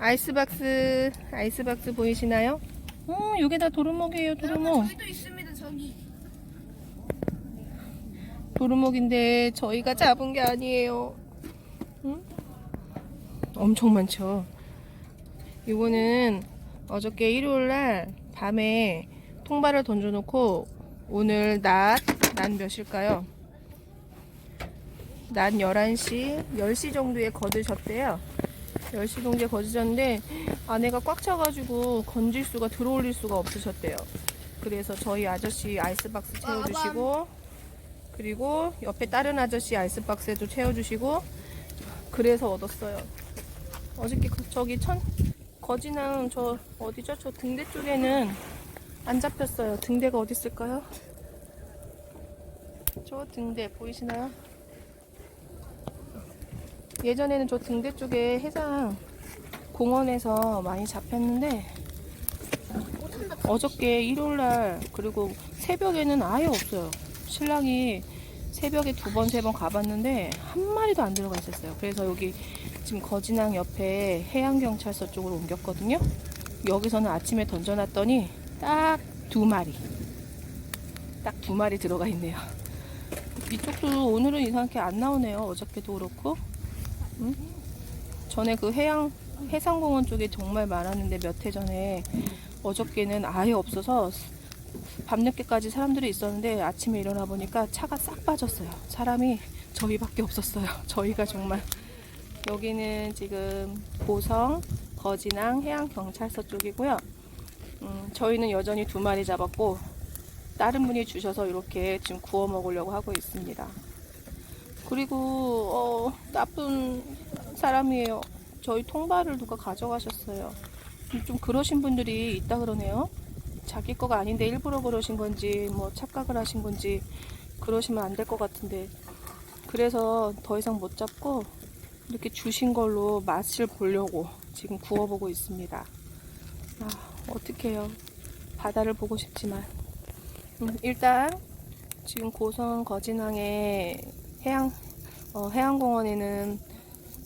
아이스박스, 아이스박스 보이시나요? 어, 여기 다 도루묵이에요, 도루묵. 저기도 있습니다. 저기. 도루묵인데 저희가 잡은 게 아니에요. 응? 엄청 많죠. 이거는 어저께 일요일 날 밤에 통발을 던져놓고 오늘 낮, 낮 몇일까요? 낮 11시, 10시 정도에 거두셨대요. 10시 정도에 거두셨는데 안에가 꽉 차가지고 건질 수가 들어올릴 수가 없으셨대요. 그래서 저희 아저씨 아이스박스 채워주시고 그리고 옆에 다른 아저씨 아이스박스에도 채워주시고 그래서 얻었어요. 어저께 그- 저기 천 거진항 저 어디죠? 저 등대 쪽에는 안 잡혔어요. 등대가 어디 있을까요? 저 등대 보이시나요? 예전에는 저 등대 쪽에 해상 공원에서 많이 잡혔는데 어저께 일요일날 그리고 새벽에는 아예 없어요. 신랑이 새벽에 두 번, 세 번 가봤는데 한 마리도 안 들어가 있었어요. 그래서 여기 지금 거진항 옆에 해양경찰서 쪽으로 옮겼거든요. 여기서는 아침에 던져놨더니 딱 두 마리. 딱 두 마리 들어가 있네요. 이쪽도 오늘은 이상하게 안 나오네요. 어저께도 그렇고. 응? 전에 그 해양, 해상공원 쪽에 정말 많았는데 몇 해 전에 어저께는 아예 없어서 밤늦게까지 사람들이 있었는데 아침에 일어나 보니까 차가 싹 빠졌어요. 사람이 저희밖에 없었어요. 저희가 정말 여기는 지금 보성 거진항 해양경찰서 쪽이고요. 음, 저희는 여전히 두 마리 잡았고 다른 분이 주셔서 이렇게 지금 구워 먹으려고 하고 있습니다. 그리고 어, 나쁜 사람이에요. 저희 통발을 누가 가져가셨어요. 좀 그러신 분들이 있다 그러네요. 자기 거가 아닌데 일부러 그러신 건지 뭐 착각을 하신 건지 그러시면 안 될 것 같은데 그래서 더 이상 못 잡고 이렇게 주신 걸로 맛을 보려고 지금 구워보고 있습니다. 아 어떡해요. 바다를 보고 싶지만 음, 일단 지금 고성 거진항의 해양 어, 해양공원에는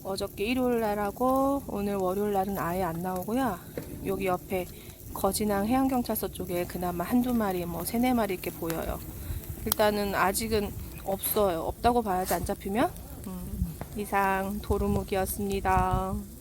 어저께 일요일 날하고 오늘 월요일 날은 아예 안 나오고요. 여기 옆에 거진항 해양경찰서 쪽에 그나마 한두 마리, 뭐 세네 마리 이렇게 보여요. 일단은 아직은 없어요. 없다고 봐야지 안 잡히면. 음, 이상 도루묵이었습니다.